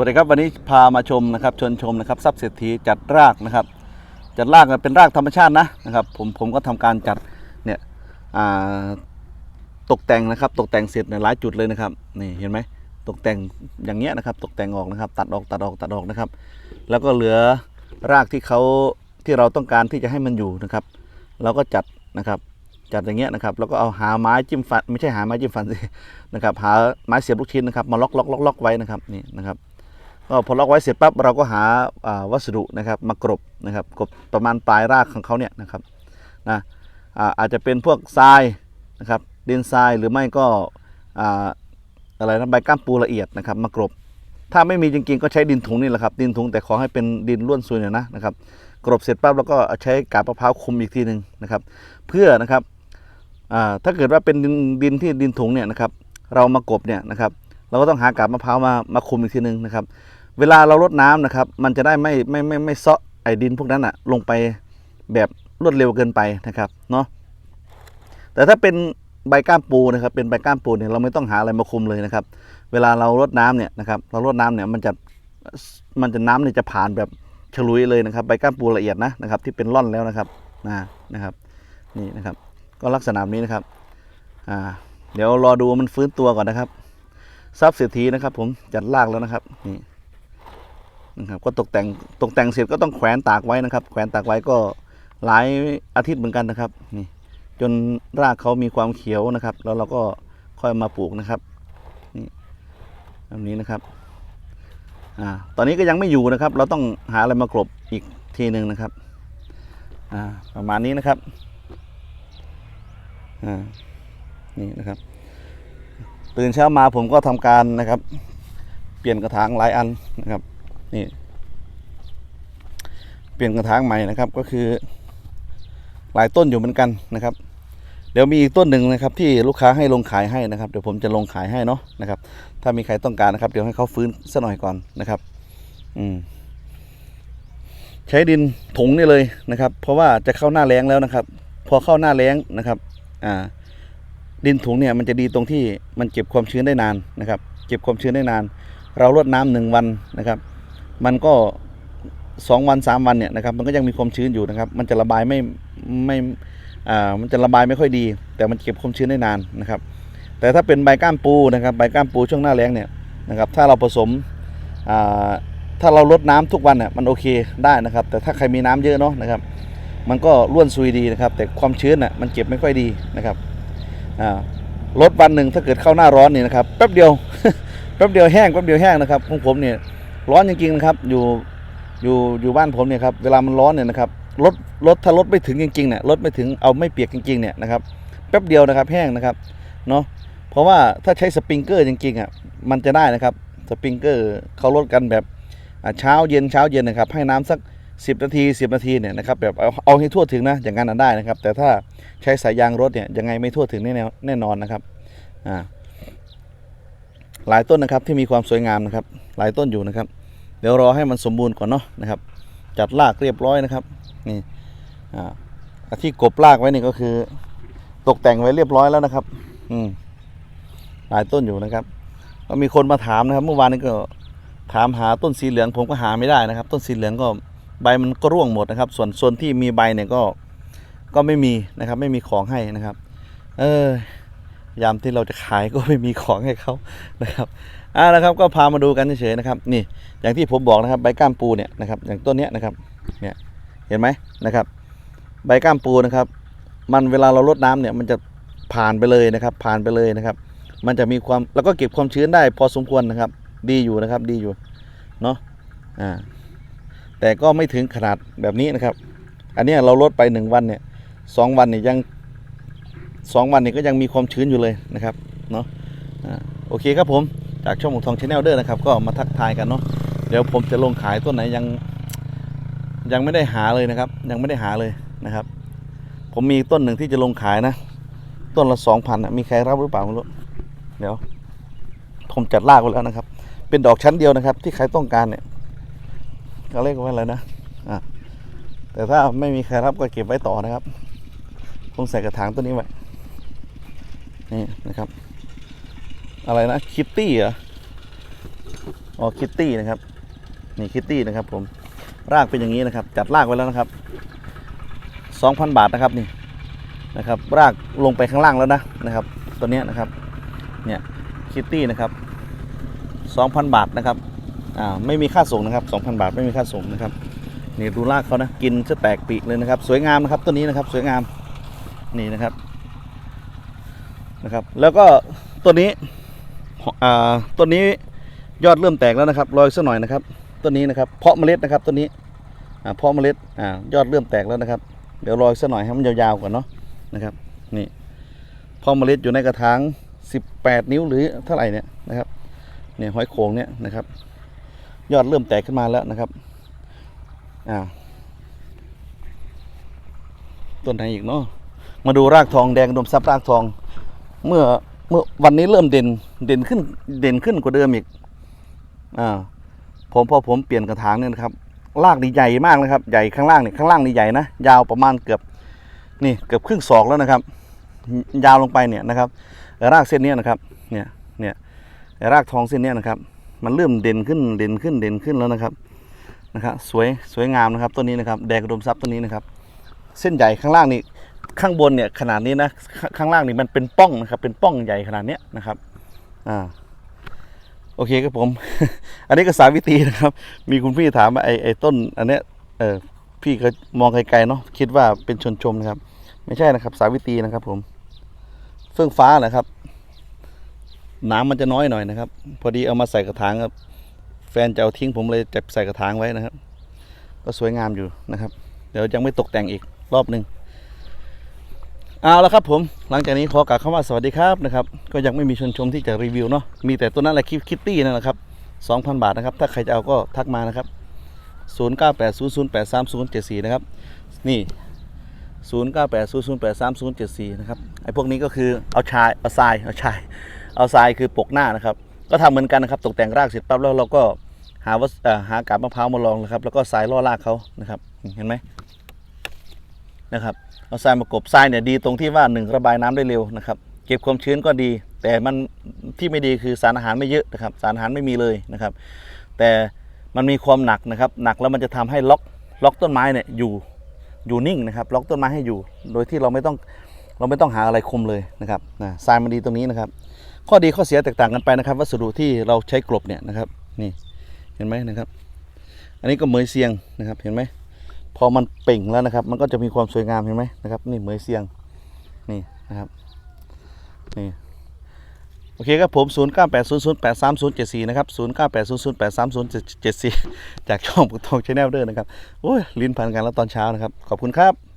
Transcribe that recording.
สวัสดีครับวันนี้พามาชมนะครับชวนชมนะครับทรัพย์เศรษฐีจัดรากนะครับ จัดรากเป็นรากธรรมชาตินะนะครับ ผมผมก็ทำการจัดเนี่ยตกแต่งนะครับ ตกแต่งเสร็จเนี่ยหลายจุดเลยนะครับนี่เห็นไหมตกแต่งอย่างเงี้ยนะครับ ตกแต่งออกนะครับ ตัดออกตัดออกตัดออกนะครับ แล้วก็เหลือรากที่เขาที่เราต้องการที่จะให้มันอยู่นะครับ เราก็จัดนะครับ จัดอย่างเงี้ยนะครับ แล้วก็เอาหาไม้จิ้มฟันไม่ใช่หาไม้จิ้มฟันสินะครับ หาไม้เสียบลูกชิ้นนะครับ มาล็อกล็อกล็อกล็อกไว้นะครับนี่นะครับ ก็พอล็อกไว้เสร็จปั๊บเราก็หาวัสดุนะครับมากรบนะครับกรบประมาณปลายรากของเขาเนี่ยนะครับนะอาจจะเป็นพวกทรายนะครับดินทรายหรือไม่ก็อะไรนะใบก้ามปูละเอียดนะครับมากรบ ถ้าไม่มีจริงๆก็ใช้ดินถุงนี่แหละครับดินถุงแต่ขอให้เป็นดินล้วนซุยหน่อยนะนะครับกรบเสร็จปั๊บแล้วก็ใช้กาบมะพร้าวคลุมอีกทีหนึ่งนะครับเพื่อนะครับถ้าเกิดว่าเป็นดินดินที่ดินถุงเนี่ยนะครับเรามากรบเนี่ยนะครับเราก็ต้องหากาบมะพร้าวมามาคลุมอีกทีหนึ่งนะครับ เวลาเราลดน้ำนะครับ มันจะได้ไม่ไม่ไม่ไม่เซาะไอ้ดินพวกนั้นอะลงไปแบบรวดเร็วเกินไปนะครับเนาะแต่ถ้าเป็นใบก้ามปูนะครับ เป็นใบก้ามปูเนี่ยเราไม่ต้องหาอะไรมาคุมเลยนะครับ เวลาเรารดน้ำเนี่ยนะครับ เรารดน้ำเนี่ยมันจะมันจะน้ำเนี่ยจะผ่านแบบฉลุยเลยนะครับ ใบก้ามปูละเอียดนะนะครับ ที่เป็นร่อนแล้วนะครับนะนะครับ นี่นะครับ ก็ลักษณะนี้นะครับอ่าเดี๋ยวรอดูมันฟื้นตัวก่อนนะครับทรัพย์เศรษฐีนะครับ ผมจัดลากแล้วนะครับนี่ นะครับก็ตกแต่งตกแต่งเสร็จก็ต้องแขวนตากไว้นะครับ แขวนตากไว้ก็หลายอาทิตย์เหมือนกันนะครับนี่จนรากเขามีความเขียวนะครับ แล้วเราก็ค่อยมาปลูกนะครับนี่แบบนี้นะครับอ่าตอนนี้ก็ยังไม่อยู่นะครับ เราต้องหาอะไรมากรบอีกทีหนึ่งนะครับอ่าประมาณนี้นะครับอ่านี่นะครับ ตื่นเช้ามาผมก็ทำการนะครับ เปลี่ยนกระถางหลายอันนะครับ นี่ เปลี่ยนกระถางใหม่นะครับ ก็คือ หลายต้นอยู่เหมือนกันนะครับ เดี๋ยวมีอีกต้นหนึ่งนะครับ ที่ลูกค้าให้ลงขายให้นะครับ เดี๋ยวผมจะลงขายให้เนาะนะครับ ถ้ามีใครต้องการนะครับ เดี๋ยวให้เขาฟื้นสักหน่อยก่อนนะครับ อืมใช้ดินถุงนี่เลยนะครับ เพราะว่าจะเข้าหน้าแล้งแล้วนะครับ พอเข้าหน้าแล้งนะครับ อ่า ดินถุงเนี่ยมันจะดีตรงที่มันเก็บความชื้นได้นานนะครับ เก็บความชื้นได้นาน เรารดน้ำหนึ่งวันนะครับ มันก็สองวันสามวันเนี่ยนะครับมันก็ยังมีความชื้นอยู่นะครับ มันจะระบายไม่ไม่อ่ามันจะระบายไม่ค่อยดี แต่มันเก็บความชื้นได้นานนะครับ แต่ถ้าเป็นใบก้ามปูนะครับใบก้ามปูช่วงหน้าแล้งเนี่ยนะครับถ้าเราผสมอ่าถ้าเราลดน้ำทุกวันเนี่ยมันโอเคได้นะครับ แต่ถ้าใครมีน้ำเยอะเนาะนะครับ มันก็ร่วนซุยดีนะครับ แต่ความชื้นน่ะมันเก็บไม่ค่อยดีนะครับอ่าลดวันหนึ่งถ้าเกิดเข้าหน้าร้อนเนี่ยนะครับแป๊บเดียวแป๊บเดียวแห้งแป๊บเดียวแห้งนะครับของผมเนี่ย ร้อนจริงๆนะครับ อยู่อยู่อยู่บ้านผมเนี่ยครับเวลามันร้อนเนี่ยนะครับรถรถถ้ารถไม่ถึงจริงๆเนี่ยรถไม่ถึงเอาไม่เปียกจริงๆเนี่ยนะครับแป๊บเดียวนะครับแห้งนะครับเนาะเพราะว่าถ้าใช้สปริงเกอร์จริงๆอะมันจะได้นะครับสปริงเกอร์เขาลดกันแบบเช้าเย็นเช้าเย็นนะครับให้น้ำสัก 10 นาที 10 นาทีเนี่ยนะครับแบบเอาเอาให้ทั่วถึงนะอย่างนั้นได้นะครับ แต่ถ้าใช้สายยางรถเนี่ยยังไงไม่ทั่วถึงแน่แน่นอนนะครับอ่าหลายต้นนะครับที่มีความสวยงามนะครับ หลายต้นอยู่นะครับ เดี๋ยวรอให้มันสมบูรณ์ก่อนเนาะนะครับ จัดรากเรียบร้อยนะครับนี่อ่าที่กบรากไว้นี่ก็คือ ตกแต่งไว้เรียบร้อยแล้วนะครับ อืมหลายต้นอยู่นะครับ ก็มีคนมาถามนะครับ เมื่อวานนี้ก็ถามหาต้นสีเหลืองผมก็หาไม่ได้นะครับ ต้นสีเหลืองก็ใบมันก็ร่วงหมดนะครับ ส่วนส่วนที่มีใบเนี่ยก็ก็ไม่มีนะครับ ไม่มีของให้นะครับ เออ ยามที่เราจะขายก็ไม่มีของให้เขานะครับอ่านะครับก็พามาดูกันเฉยๆนะครับ นี่อย่างที่ผมบอกนะครับใบก้ามปูเนี่ยนะครับ อย่างต้นเนี้ยนะครับเนี่ยเห็นไหมนะครับ ใบก้ามปูนะครับ มันเวลาเราลดน้ำเนี่ยมันจะผ่านไปเลยนะครับ ผ่านไปเลยนะครับ มันจะมีความแล้วก็เก็บความชื้นได้พอสมควรนะครับ ดีอยู่นะครับดีอยู่เนาะอ่าแต่ก็ไม่ถึงขนาดแบบนี้นะครับ อันนี้เราลดไปหนึ่งวันเนี่ยสองวันเนี่ยยัง สองวันนี้ก็ยังมีความชื้นอยู่เลยนะครับเนาะโอเคครับผมจากช่องหมูทองชาแนลเดอร์นะครับ ก็มาทักทายกันเนาะเดี๋ยวผมจะลงขายต้นไหนยังยังไม่ได้หาเลยนะครับ ยังไม่ได้หาเลยนะครับ ผมมีต้นหนึ่งที่จะลงขายนะ ต้นละสองพันมีใครรับหรือเปล่าไม่รู้เดี๋ยว ผมจัดลากไว้แล้วนะครับ เป็นดอกชั้นเดียวนะครับ ที่ใครต้องการเนี่ยเขาเรียกว่าอะไรนะอ่าแต่ถ้าไม่มีใครรับก็เก็บไว้ต่อนะครับคงใส่กระถางต้นนี้ไว้ นี่นะครับ อะไรนะคิตตี้เหรออ๋อคิตตี้นะครับ นี่คิตตี้นะครับ ผมรากเป็นอย่างนี้นะครับ จัดรากไว้แล้วนะครับ2,000บาทนะครับนี่นะครับ รากลงไปข้างล่างแล้วนะนะครับ ตัวนี้นะครับ เนี่ยคิตตี้นะครับ2,000บาทนะครับอ่าไม่มีค่าส่งนะครับ2,000บาทไม่มีค่าส่งนะครับนี่ดูรากเขานะกินจะแตกปีกเลยนะครับ สวยงามนะครับต้นนี้นะครับ สวยงามนี่นะครับ นะครับ แล้วก็ต้นนี้อ่าต้นนี้ยอดเริ่มแตกแล้วนะครับรออีกสักหน่อยนะครับต้นนี้นะครับ เพาะเมล็ดนะครับต้นนี้อ่าเพาะเมล็ดอ่ายอดเริ่มแตกแล้วนะครับ เดี๋ยวรออีกสักหน่อยให้มันยาวๆก่อนเนาะนะครับ นี่เพาะเมล็ดอยู่ในกระถาง 18 นิ้วหรือเท่าไหร่เนี่ยนะครับเนี่ยหอยโขงเนี่ยนะครับ ยอดเริ่มแตกขึ้นมาแล้วนะครับอ่าต้นไหนอีกเนาะมาดูรากทองแดงดมทรัพย์รากทอง เมื่อเมื่อวันนี้เริ่มเด่นเด่นขึ้นเด่นขึ้นกว่าเดิมอีกอ่าผมพอผมเปลี่ยนกระถางเนี่ยนะครับรากนี่ใหญ่มากนะครับ ใหญ่ข้างล่างเนี่ยข้างล่างนี่ใหญ่นะยาวประมาณเกือบนี่เกือบครึ่งศอกแล้วนะครับ ยาวลงไปเนี่ยนะครับรากเส้นนี้นะครับเนี่ยเนี่ยรากทองเส้นนี้นะครับ มันเริ่มเด่นขึ้นเด่นขึ้นเด่นขึ้นแล้วนะครับนะครับสวยสวยงามนะครับต้นนี้นะครับ แดงอุดมทรัพย์ต้นนี้นะครับ เส้นใหญ่ข้างล่างนี่ ข้างบนเนี่ยขนาดนี้นะข้างล่างนี่มันเป็นป้องนะครับ เป็นป้องใหญ่ขนาดเนี้ยนะครับอ่าโอเคครับผม อันนี้ก็สาวิตรีนะครับ มีคุณพี่ถามว่าไอ้ไอ้ต้น อันเนี้ยเออพี่ก็มองไกลๆเนาะคิดว่าเป็นชนชมนะครับ ไม่ใช่นะครับ สาวิตรีนะครับ ผม เฟื่องฟ้าแหละครับน้ำมันจะน้อยหน่อยนะครับ พอดีเอามาใส่กระถางครับ แฟนจะเอาทิ้งผมเลยจะใส่กระถางไว้นะครับ ก็สวยงามอยู่นะครับ เดี๋ยวยังไม่ตกแต่งอีกรอบหนึ่ง เอาละครับผมหลังจากนี้ขอกล่าวคำว่าสวัสดีครับนะครับก็ยังไม่มีชนชมที่จะรีวิวเนาะมีแต่ตัวนั้นแหละคิคิตตี้นั่นแหละครับ2,000 บาทนะครับ ถ้าใครจะเอาก็ทักมานะครับ 0980083074 นะครับ นี่ 0980083074 นะครับไอ้พวกนี้ก็คือเอาชายเอาทรายเอาชายเอาทรายคือปกหน้านะครับ ก็ทำเหมือนกันนะครับตกแต่งรากเสร็จปั๊บแล้วเราก็หาวัสเอ่อหากาบมะพร้าวมาลองนะครับ แล้วก็ทรายล่อรากเขานะครับ เห็นไหมนะครับ เอาทรายมากบทรายเนี่ยดีตรงที่ว่าหนึ่งระบายน้ำได้เร็วนะครับ เก็บความชื้นก็ดี แต่มันที่ไม่ดีคือสารอาหารไม่เยอะนะครับ สารอาหารไม่มีเลยนะครับ แต่มันมีความหนักนะครับ หนักแล้วมันจะทำให้ล็อกล็อกต้นไม้เนี่ยอยู่อยู่นิ่งนะครับ ล็อกต้นไม้ให้อยู่ โดยที่เราไม่ต้องเราไม่ต้องหาอะไรคุมเลยนะครับนะทรายมันดีตรงนี้นะครับ ข้อดีข้อเสียแตกต่างกันไปนะครับ วัสดุที่เราใช้กลบเนี่ยนะครับ นี่เห็นไหมนะครับ อันนี้ก็เหมยเซียงนะครับเห็นไหม พอมันเป่งแล้วนะครับ มันก็จะมีความสวยงามเห็นไหมนะครับ นี่เหมยเซียงนี่นะครับนี่โอเคครับผม0 9 8 0 0 8 3 0 7 4นะครับ0 9 8 0 0 8 3 0 7 4 จากช่องปุกทองชาแนลเด้อนะครับโอ้ยลิ้นพันกันแล้วตอนเช้านะครับ ขอบคุณครับ